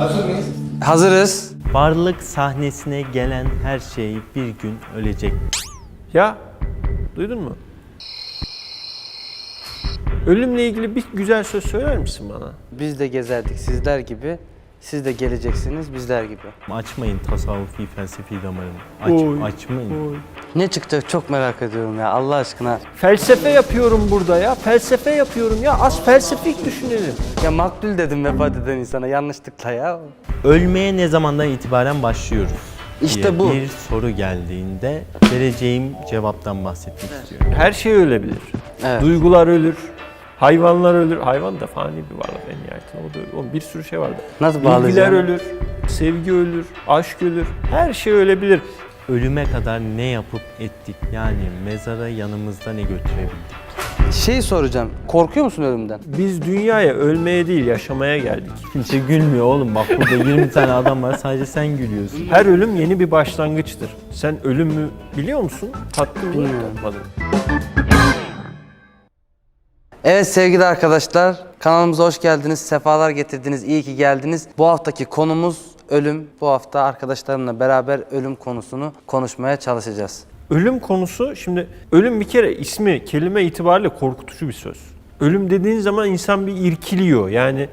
Hazır mıyız? Hazırız. Varlık sahnesine gelen her şey bir gün ölecek. Ya duydun mu? Ölümle ilgili bir güzel söz söyler misin bana? Biz de gezerdik sizler gibi. Siz de geleceksiniz bizler gibi. Açmayın tasavvufi felsefi damarını. Aç, Oy, açmayın. Ne çıktı çok merak ediyorum ya Allah aşkına. Felsefe yapıyorum burada ya. Felsefe yapıyorum ya. Az felsefik düşünelim. Ya maktul dedim vefat eden insana yanlışlıkla ya. Ölmeye ne zamandan itibaren başlıyoruz? İşte diye bu. Bir soru geldiğinde vereceğim cevaptan bahsetmek istiyorum. Her şey ölebilir. Evet. Duygular ölür. Hayvanlar ölür. Hayvan da fani bir varlık en nihayetinde. O da ölür. O bir sürü şey vardı. Nasıl Bilgiler ölür. Sevgi ölür. Aşk ölür. Her şey ölebilir. Ölüme kadar ne yapıp ettik? Yani mezara yanımızda ne götürebildik? Şey soracağım. Korkuyor musun ölümden? Biz dünyaya ölmeye değil yaşamaya geldik. Kimse gülmüyor oğlum. Bak burada 20 tane adam var sadece sen gülüyorsun. Her ölüm yeni bir başlangıçtır. Sen ölümü biliyor musun? Tattın mı? Bilmiyorum. Evet sevgili arkadaşlar kanalımıza hoş geldiniz. Sefalar getirdiniz. iyi ki geldiniz. Bu haftaki konumuz ölüm. Bu hafta arkadaşlarımla beraber ölüm konusunu konuşmaya çalışacağız. Ölüm konusu şimdi ölüm bir kere ismi kelime itibariyle korkutucu bir söz. Ölüm dediğin zaman insan bir irkiliyor. Yani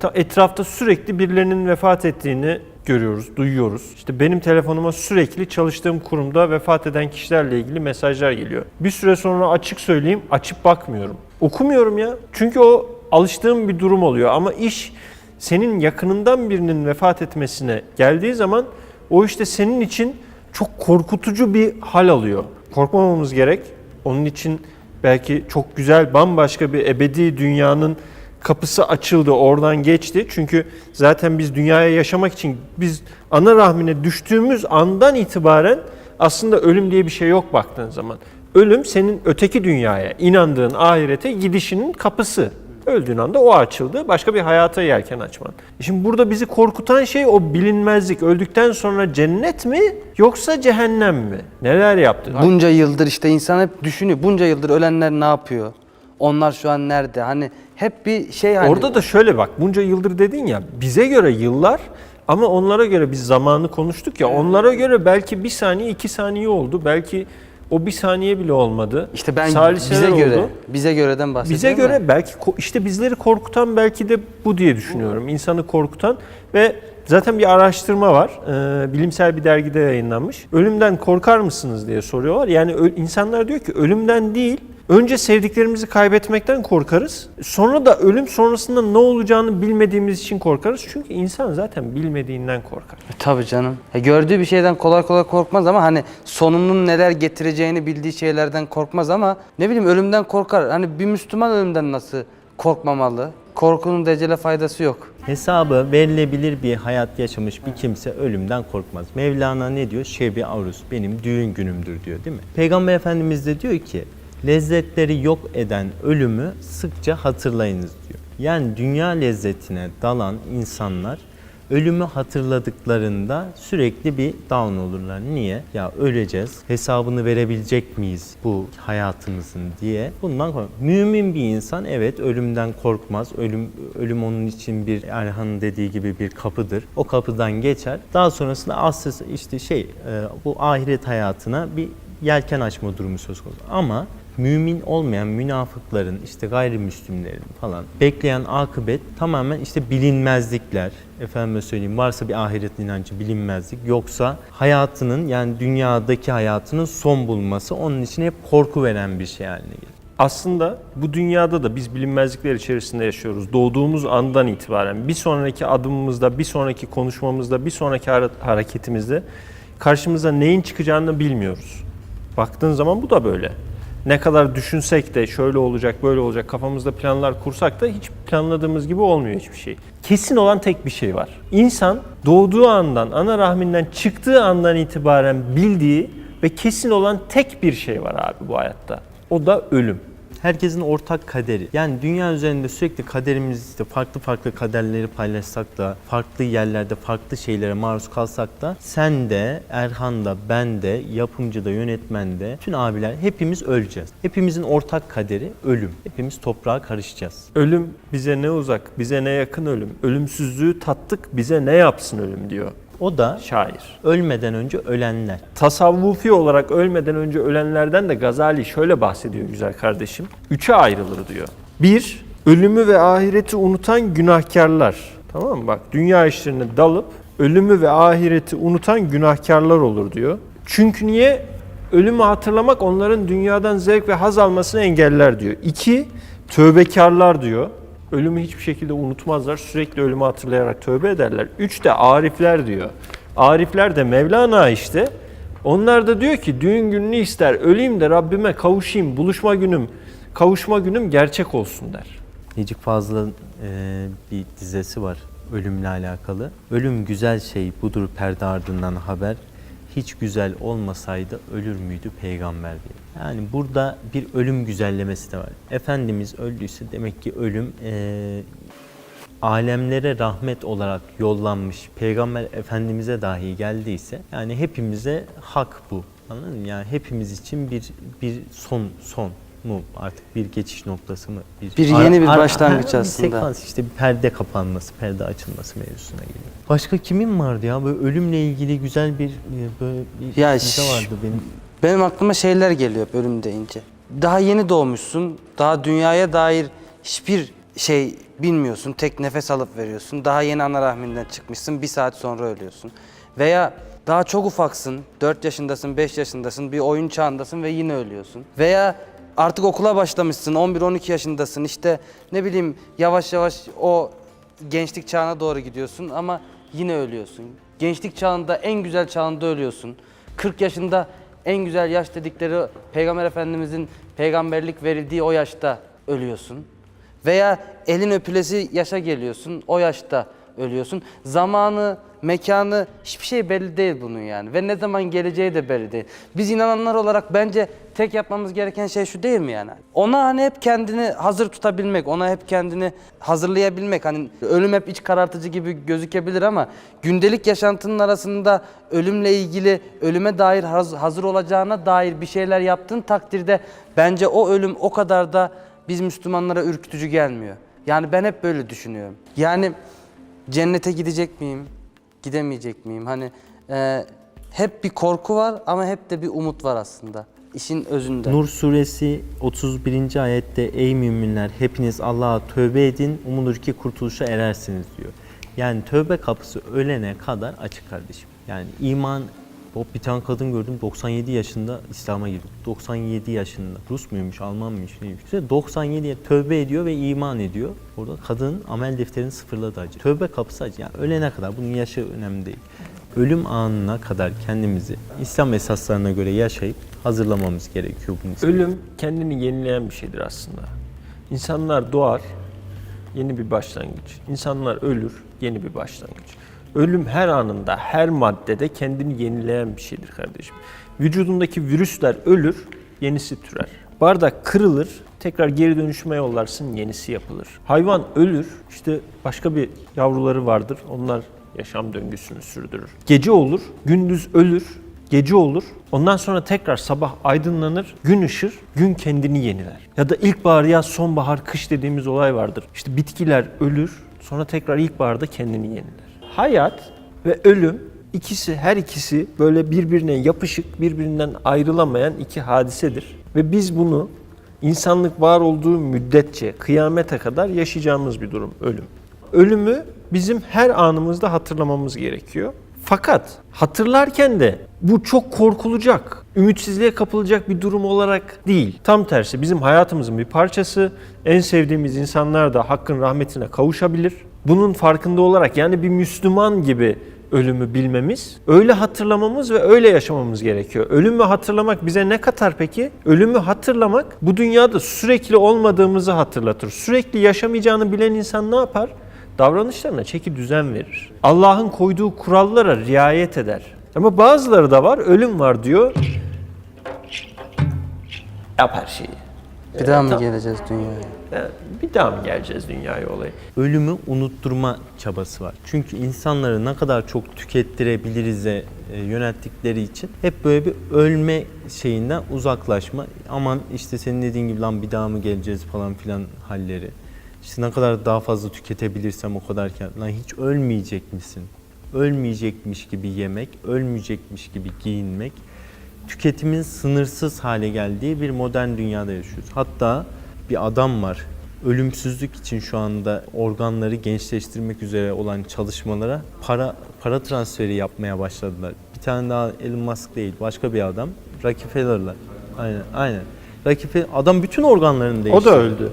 ta- etrafta sürekli birilerinin vefat ettiğini görüyoruz, duyuyoruz. İşte benim telefonuma sürekli çalıştığım kurumda vefat eden kişilerle ilgili mesajlar geliyor. Bir süre sonra açık söyleyeyim açıp bakmıyorum. Okumuyorum ya. Çünkü o alıştığım bir durum oluyor ama iş senin yakınından birinin vefat etmesine geldiği zaman o işte senin için çok korkutucu bir hal alıyor. Korkmamamız gerek. Onun için belki çok güzel bambaşka bir ebedi dünyanın kapısı açıldı, oradan geçti. Çünkü zaten biz dünyaya yaşamak için biz ana rahmine düştüğümüz andan itibaren aslında ölüm diye bir şey yok baktığın zaman. Ölüm senin öteki dünyaya, inandığın ahirete gidişinin kapısı. Öldüğün anda o açıldı. Başka bir hayata yelken açman. Şimdi burada bizi korkutan şey o bilinmezlik. Öldükten sonra cennet mi yoksa cehennem mi? Neler yaptın? Bunca yıldır işte insan hep düşünüyor. Bunca yıldır ölenler ne yapıyor? Onlar şu an nerede? Hani hep bir şey hani. Orada da şöyle bak. Bunca yıldır dedin ya bize göre yıllar ama onlara göre biz zamanı konuştuk ya. Onlara göre belki bir saniye iki saniye oldu. Belki o bir saniye bile olmadı. işte ben Saliseler bize göre, oldu. bize göreden bahsediyorum. Bize göre belki ko- işte bizleri korkutan belki de bu diye düşünüyorum. İnsanı korkutan ve zaten bir araştırma var. Ee, bilimsel bir dergide yayınlanmış. Ölümden korkar mısınız diye soruyorlar. Yani insanlar diyor ki ölümden değil Önce sevdiklerimizi kaybetmekten korkarız. Sonra da ölüm sonrasında ne olacağını bilmediğimiz için korkarız. Çünkü insan zaten bilmediğinden korkar. E, Tabii canım. Ya gördüğü bir şeyden kolay kolay korkmaz ama hani sonunun neler getireceğini bildiği şeylerden korkmaz ama ne bileyim ölümden korkar. Hani bir Müslüman ölümden nasıl korkmamalı? Korkunun decele faydası yok. Hesabı verilebilir bir hayat yaşamış bir kimse ölümden korkmaz. Mevlana ne diyor? Şebi arus benim düğün günümdür diyor değil mi? Peygamber Efendimiz de diyor ki lezzetleri yok eden ölümü sıkça hatırlayınız diyor. Yani dünya lezzetine dalan insanlar ölümü hatırladıklarında sürekli bir down olurlar. Niye? Ya öleceğiz, hesabını verebilecek miyiz bu hayatımızın diye. Bundan kork. Mümin bir insan evet ölümden korkmaz. Ölüm ölüm onun için bir Erhan'ın dediği gibi bir kapıdır. O kapıdan geçer. Daha sonrasında asıl işte şey e, bu ahiret hayatına bir yelken açma durumu söz konusu. Ama mümin olmayan münafıkların işte gayrimüslimlerin falan bekleyen akıbet tamamen işte bilinmezlikler. Efendime söyleyeyim varsa bir ahiret inancı bilinmezlik yoksa hayatının yani dünyadaki hayatının son bulması onun için hep korku veren bir şey haline gelir. Aslında bu dünyada da biz bilinmezlikler içerisinde yaşıyoruz. Doğduğumuz andan itibaren bir sonraki adımımızda, bir sonraki konuşmamızda, bir sonraki hareketimizde karşımıza neyin çıkacağını bilmiyoruz. Baktığın zaman bu da böyle. Ne kadar düşünsek de şöyle olacak, böyle olacak, kafamızda planlar kursak da hiç planladığımız gibi olmuyor hiçbir şey. Kesin olan tek bir şey var. İnsan doğduğu andan, ana rahminden çıktığı andan itibaren bildiği ve kesin olan tek bir şey var abi bu hayatta. O da ölüm. Herkesin ortak kaderi. Yani dünya üzerinde sürekli kaderimizde farklı farklı kaderleri paylaşsak da, farklı yerlerde farklı şeylere maruz kalsak da sen de, Erhan da, ben de, yapımcı da, yönetmen de, tüm abiler hepimiz öleceğiz. Hepimizin ortak kaderi ölüm. Hepimiz toprağa karışacağız. Ölüm bize ne uzak, bize ne yakın ölüm. Ölümsüzlüğü tattık, bize ne yapsın ölüm diyor O da şair. ölmeden önce ölenler. Tasavvufi olarak ölmeden önce ölenlerden de Gazali şöyle bahsediyor güzel kardeşim. Üçe ayrılır diyor. Bir, ölümü ve ahireti unutan günahkarlar. Tamam mı? Bak dünya işlerine dalıp ölümü ve ahireti unutan günahkarlar olur diyor. Çünkü niye? Ölümü hatırlamak onların dünyadan zevk ve haz almasını engeller diyor. İki, tövbekarlar diyor. Ölümü hiçbir şekilde unutmazlar. Sürekli ölümü hatırlayarak tövbe ederler. Üç de arifler diyor. Arifler de Mevlana işte. Onlar da diyor ki düğün gününü ister. Öleyim de Rabbime kavuşayım. Buluşma günüm, kavuşma günüm gerçek olsun der. Necip Fazıl'ın e, bir dizesi var ölümle alakalı. Ölüm güzel şey budur perde ardından haber. Hiç güzel olmasaydı ölür müydü peygamber diye. Yani burada bir ölüm güzellemesi de var. Efendimiz öldüyse demek ki ölüm e, alemlere rahmet olarak yollanmış peygamber efendimize dahi geldiyse yani hepimize hak bu. Anladın mı? Yani hepimiz için bir bir son son mu artık bir geçiş noktası mı? Bir yeni bir başlangıç bir aslında. sekans işte bir perde kapanması, perde açılması mevzusuna geliyor. Başka kimin vardı ya böyle ölümle ilgili güzel bir e, böyle bir Ya şş, vardı benim. Benim aklıma şeyler geliyor ölüm deyince. Daha yeni doğmuşsun. Daha dünyaya dair hiçbir şey bilmiyorsun. Tek nefes alıp veriyorsun. Daha yeni ana rahminden çıkmışsın. Bir saat sonra ölüyorsun. Veya daha çok ufaksın. 4 yaşındasın, 5 yaşındasın. Bir oyun çağındasın ve yine ölüyorsun. Veya artık okula başlamışsın. 11-12 yaşındasın. İşte ne bileyim yavaş yavaş o gençlik çağına doğru gidiyorsun ama yine ölüyorsun. Gençlik çağında en güzel çağında ölüyorsun. 40 yaşında en güzel yaş dedikleri Peygamber Efendimizin peygamberlik verildiği o yaşta ölüyorsun. Veya elin öpülesi yaşa geliyorsun, o yaşta ölüyorsun. Zamanı, mekanı hiçbir şey belli değil bunun yani. Ve ne zaman geleceği de belli değil. Biz inananlar olarak bence tek yapmamız gereken şey şu değil mi yani? Ona hani hep kendini hazır tutabilmek, ona hep kendini hazırlayabilmek. Hani ölüm hep iç karartıcı gibi gözükebilir ama gündelik yaşantının arasında ölümle ilgili, ölüme dair haz- hazır olacağına dair bir şeyler yaptığın takdirde bence o ölüm o kadar da biz Müslümanlara ürkütücü gelmiyor. Yani ben hep böyle düşünüyorum. Yani cennete gidecek miyim? Gidemeyecek miyim? Hani e, hep bir korku var ama hep de bir umut var aslında. İşin özünde. Nur suresi 31. ayette ey müminler hepiniz Allah'a tövbe edin umulur ki kurtuluşa erersiniz diyor. Yani tövbe kapısı ölene kadar açık kardeşim. Yani iman bir tane kadın gördüm 97 yaşında İslam'a girdi. 97 yaşında. Rus muymuş, Alman mıymış, neymiş. İşte 97'ye tövbe ediyor ve iman ediyor. Orada kadının amel defterini sıfırladı acı. Tövbe kapısı acı. Yani ölene kadar bunun yaşı önemli değil. Ölüm anına kadar kendimizi İslam esaslarına göre yaşayıp hazırlamamız gerekiyor bunun. Ölüm kendini yenileyen bir şeydir aslında. İnsanlar doğar, yeni bir başlangıç. İnsanlar ölür, yeni bir başlangıç. Ölüm her anında, her maddede kendini yenileyen bir şeydir kardeşim. Vücudundaki virüsler ölür, yenisi türer. Bardak kırılır, tekrar geri dönüşüme yollarsın, yenisi yapılır. Hayvan ölür, işte başka bir yavruları vardır, onlar yaşam döngüsünü sürdürür. Gece olur, gündüz ölür, Gece olur. Ondan sonra tekrar sabah aydınlanır, gün ışır, gün kendini yeniler. Ya da ilkbahar, yaz, sonbahar, kış dediğimiz olay vardır. İşte bitkiler ölür, sonra tekrar ilkbaharda kendini yeniler. Hayat ve ölüm ikisi, her ikisi böyle birbirine yapışık, birbirinden ayrılamayan iki hadisedir. Ve biz bunu insanlık var olduğu müddetçe kıyamete kadar yaşayacağımız bir durum ölüm. Ölümü bizim her anımızda hatırlamamız gerekiyor. Fakat hatırlarken de bu çok korkulacak, ümitsizliğe kapılacak bir durum olarak değil. Tam tersi bizim hayatımızın bir parçası. En sevdiğimiz insanlar da hakkın rahmetine kavuşabilir. Bunun farkında olarak yani bir Müslüman gibi ölümü bilmemiz, öyle hatırlamamız ve öyle yaşamamız gerekiyor. Ölümü hatırlamak bize ne katar peki? Ölümü hatırlamak bu dünyada sürekli olmadığımızı hatırlatır. Sürekli yaşamayacağını bilen insan ne yapar? davranışlarına çeki düzen verir. Allah'ın koyduğu kurallara riayet eder. Ama bazıları da var, ölüm var diyor. Yap her şeyi. Bir daha mı geleceğiz dünyaya? E, bir daha mı geleceğiz dünyaya olayı? ölümü unutturma çabası var. Çünkü insanları ne kadar çok tükettirebilirize yönelttikleri için hep böyle bir ölme şeyinden uzaklaşma. Aman işte senin dediğin gibi lan bir daha mı geleceğiz falan filan halleri. İşte ne kadar daha fazla tüketebilirsem o kadar. Lan hiç ölmeyecek misin? Ölmeyecekmiş gibi yemek, ölmeyecekmiş gibi giyinmek. Tüketimin sınırsız hale geldiği bir modern dünyada yaşıyoruz. Hatta bir adam var. Ölümsüzlük için şu anda organları gençleştirmek üzere olan çalışmalara para para transferi yapmaya başladılar. Bir tane daha Elon Musk değil, başka bir adam. Rockefeller'lar. Aynen, aynen. Rockefeller adam bütün organlarını O değiştirdi. da öldü.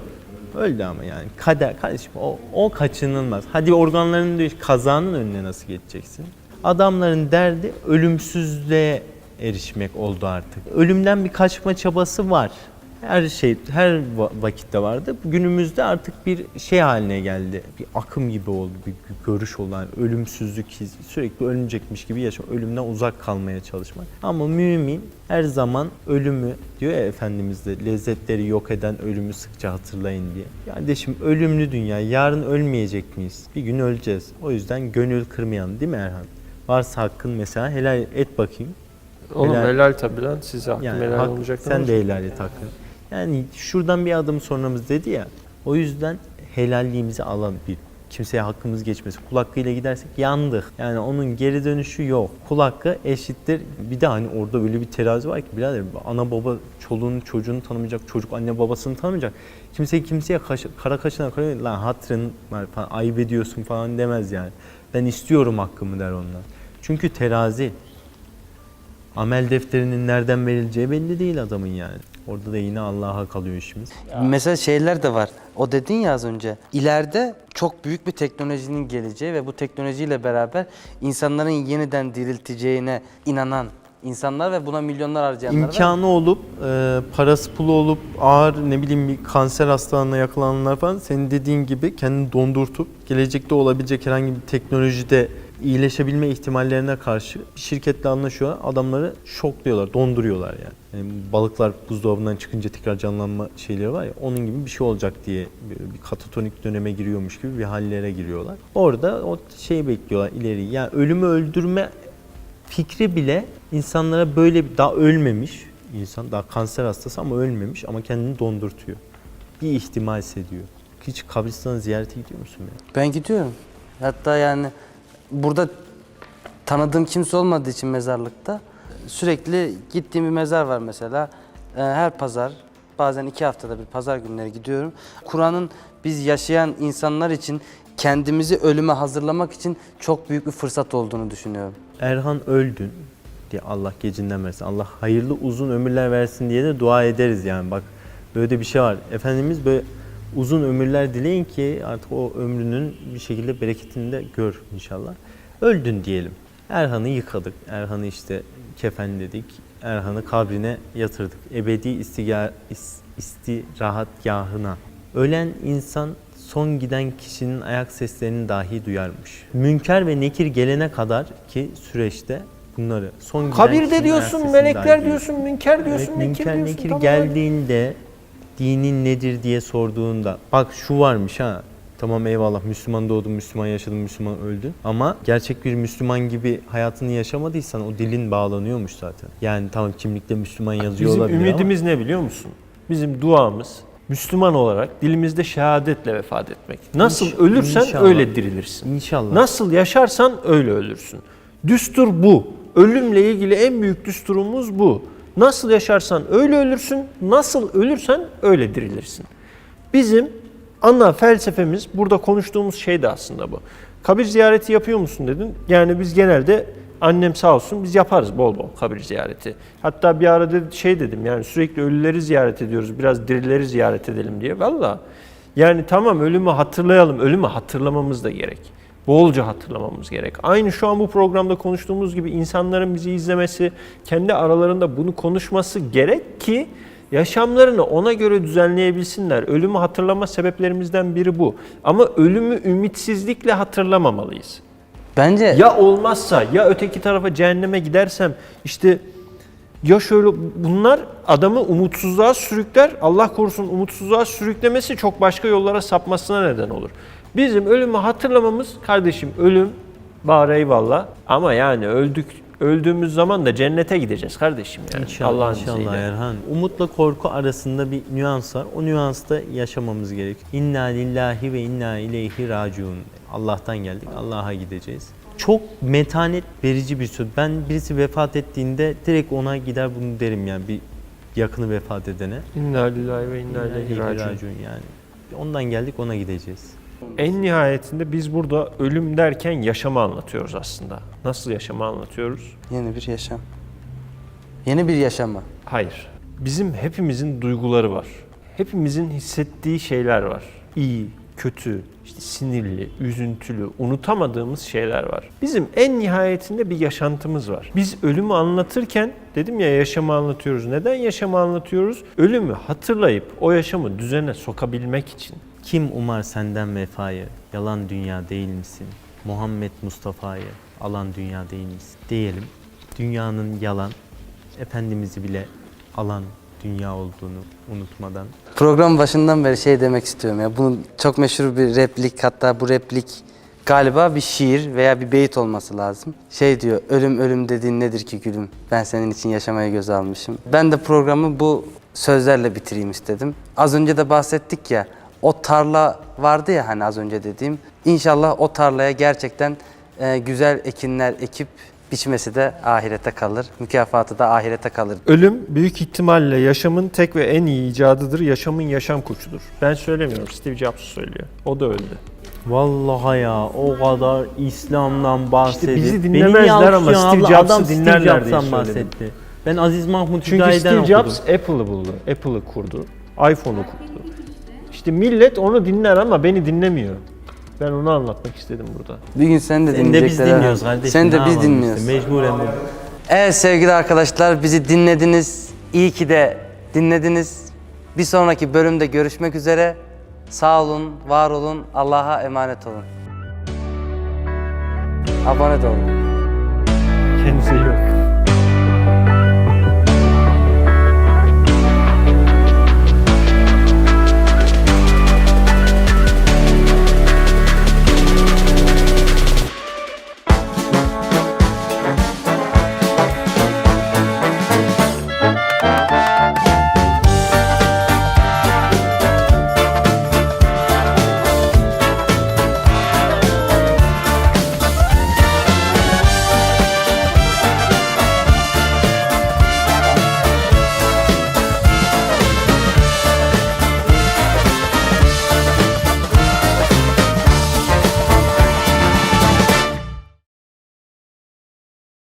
Öldü ama yani. Kader kardeşim o, o kaçınılmaz. Hadi organlarını değiş kazanın önüne nasıl geçeceksin? Adamların derdi ölümsüzlüğe erişmek oldu artık. Ölümden bir kaçma çabası var. Her şey her va- vakitte vardı. Günümüzde artık bir şey haline geldi. Bir akım gibi oldu, bir görüş olan ölümsüzlük hissi. Sürekli ölünecekmiş gibi yaşam, ölümden uzak kalmaya çalışmak. Ama mümin her zaman ölümü diyor ya Efendimiz de lezzetleri yok eden ölümü sıkça hatırlayın diye. Kardeşim ölümlü dünya. Yarın ölmeyecek miyiz? Bir gün öleceğiz. O yüzden gönül kırmayan değil mi Erhan? Varsa hakkın mesela helal et bakayım. Oğlum Helal- helal, tabii lan size hakkım Yani helal hak- olmayacak. sen de helal et hakkını. Yani şuradan bir adım sonramız dedi ya. O yüzden helalliğimizi alalım. Bir kimseye hakkımız geçmesin. Kul hakkıyla gidersek yandık. Yani onun geri dönüşü yok. Kul hakkı eşittir. Bir de hani orada öyle bir terazi var ki birader ana baba çoluğunu çocuğunu tanımayacak. Çocuk anne babasını tanımayacak. Kimse kimseye kaş, kara kaşına kara lan hatırın var falan ayıp ediyorsun falan demez yani. Ben istiyorum hakkımı der onlar. Çünkü terazi amel defterinin nereden verileceği belli değil adamın yani. Orada da yine Allah'a kalıyor işimiz. Mesela şeyler de var. O dedin ya az önce. İleride çok büyük bir teknolojinin geleceği ve bu teknolojiyle beraber insanların yeniden dirilteceğine inanan insanlar ve buna milyonlar harcayanlar var. İmkanı olup, e, parası pulu olup ağır ne bileyim bir kanser hastalığına yakalananlar falan senin dediğin gibi kendini dondurtup gelecekte olabilecek herhangi bir teknolojide iyileşebilme ihtimallerine karşı bir şirketle anlaşıyor. Adamları şokluyorlar, donduruyorlar yani. Yani balıklar buzdolabından çıkınca tekrar canlanma şeyleri var ya onun gibi bir şey olacak diye bir, katatonik döneme giriyormuş gibi bir hallere giriyorlar. Orada o şeyi bekliyorlar ileri. Yani ölümü öldürme fikri bile insanlara böyle bir daha ölmemiş insan daha kanser hastası ama ölmemiş ama kendini dondurtuyor. Bir ihtimal hissediyor. Hiç kabristanı ziyarete gidiyor musun ya? Ben gidiyorum. Hatta yani burada tanıdığım kimse olmadığı için mezarlıkta sürekli gittiğim bir mezar var mesela. Ee, Her pazar bazen iki haftada bir pazar günleri gidiyorum. Kur'an'ın biz yaşayan insanlar için kendimizi ölüme hazırlamak için çok büyük bir fırsat olduğunu düşünüyorum. Erhan öldün diye Allah gecinden versin. Allah hayırlı uzun ömürler versin diye de dua ederiz yani. Bak böyle bir şey var. Efendimiz böyle uzun ömürler dileyin ki artık o ömrünün bir şekilde bereketini de gör inşallah. Öldün diyelim. Erhan'ı yıkadık. Erhan'ı işte kefenledik. Erhan'ı kabrine yatırdık. Ebedi istiga, is- istirahatgahına. Ölen insan son giden kişinin ayak seslerini dahi duyarmış. Münker ve nekir gelene kadar ki süreçte bunları son giden Kabirde diyorsun, melekler diyorsun, münker diyorsun, Evet, nekir münker diyorsun. nekir tamam. geldiğinde dinin nedir diye sorduğunda bak şu varmış ha tamam eyvallah Müslüman doğdun, Müslüman yaşadın, Müslüman öldün ama gerçek bir Müslüman gibi hayatını yaşamadıysan o dilin bağlanıyormuş zaten. Yani tamam kimlikte Müslüman yazıyor Bizim olabilir ümidimiz ne biliyor musun? Bizim duamız Müslüman olarak dilimizde şehadetle vefat etmek. Nasıl İnş- ölürsen inşallah. öyle dirilirsin. ama inşallah. Nasıl yaşarsan öyle ölürsün. Düstur bu. Ölümle ilgili en büyük düsturumuz bu. Nasıl yaşarsan öyle ölürsün, nasıl ölürsen öyle dirilirsin. Bizim ana felsefemiz, burada konuştuğumuz şey de aslında bu. Kabir ziyareti yapıyor musun dedin. Yani biz genelde annem sağ olsun biz yaparız bol bol kabir ziyareti. Hatta bir ara şey dedim yani sürekli ölüleri ziyaret ediyoruz, biraz dirileri ziyaret edelim diye. Valla yani tamam ölümü hatırlayalım, ölümü hatırlamamız da gerek bolca hatırlamamız gerek. Aynı şu an bu programda konuştuğumuz gibi insanların bizi izlemesi, kendi aralarında bunu konuşması gerek ki yaşamlarını ona göre düzenleyebilsinler. Ölümü hatırlama sebeplerimizden biri bu. Ama ölümü ümitsizlikle hatırlamamalıyız. Bence Ya olmazsa ya öteki tarafa cehenneme gidersem işte Ya şöyle bunlar adamı umutsuzluğa sürükler. Allah korusun umutsuzluğa sürüklemesi çok başka yollara sapmasına neden olur. Bizim ölümü hatırlamamız kardeşim ölüm var eyvallah ama yani öldük öldüğümüz zaman da cennete gideceğiz kardeşim yani. İnşallah, Allah'ın inşallah izniyle. Erhan. Umutla korku arasında bir nüans var. O nüansta yaşamamız gerekiyor. İnna lillahi ve inna ileyhi raciun. Allah'tan geldik, Allah'a gideceğiz. Çok metanet verici bir söz. Ben birisi vefat ettiğinde direkt ona gider bunu derim yani bir yakını vefat edene. İnna lillahi ve inna ileyhi raciun yani. Ondan geldik ona gideceğiz. En nihayetinde biz burada ölüm derken yaşamı anlatıyoruz aslında. Nasıl yaşamı anlatıyoruz? Yeni bir yaşam. Yeni bir yaşama. Hayır. Bizim hepimizin duyguları var. Hepimizin hissettiği şeyler var. İyi, kötü, işte sinirli, üzüntülü, unutamadığımız şeyler var. Bizim en nihayetinde bir yaşantımız var. Biz ölümü anlatırken dedim ya yaşamı anlatıyoruz. Neden yaşamı anlatıyoruz? Ölümü hatırlayıp o yaşamı düzene sokabilmek için. Kim umar senden vefayı? Yalan dünya değil misin? Muhammed Mustafa'yı alan dünya değil misin? Diyelim. Dünyanın yalan, Efendimiz'i bile alan dünya olduğunu unutmadan. Program başından beri şey demek istiyorum ya. Bunun çok meşhur bir replik hatta bu replik galiba bir şiir veya bir beyit olması lazım. Şey diyor, ölüm ölüm dediğin nedir ki gülüm? Ben senin için yaşamaya göz almışım. Ben de programı bu sözlerle bitireyim istedim. Az önce de bahsettik ya, o tarla vardı ya hani az önce dediğim. İnşallah o tarlaya gerçekten e, güzel ekinler ekip biçmesi de ahirete kalır. Mükafatı da ahirete kalır. Ölüm büyük ihtimalle yaşamın tek ve en iyi icadıdır. Yaşamın yaşam koçudur. Ben söylemiyorum. Steve Jobs söylüyor. O da öldü. Vallahi ya o kadar İslam'dan bahsedip bizi Beni dinlemezler ama Steve? Jobs'ı dinlerler diye söyledim. bahsetti. Ben Aziz Mahmut Çünkü Hüdayi'den Steve okudum. Jobs Apple'ı buldu. Apple'ı kurdu. iPhone'u kurdu. İşte millet onu dinler ama beni dinlemiyor. Ben onu anlatmak istedim burada. Bir gün sen de Seni de biz dinleyecekler. ha. dinliyoruz kardeşim. Seni ne de biz yapalım dinliyoruz. Işte, mecburen bu. Evet sevgili arkadaşlar bizi dinlediniz. İyi ki de dinlediniz. Bir sonraki bölümde görüşmek üzere. Sağ olun, var olun, Allah'a emanet olun. Abone de olun. İyi bakın.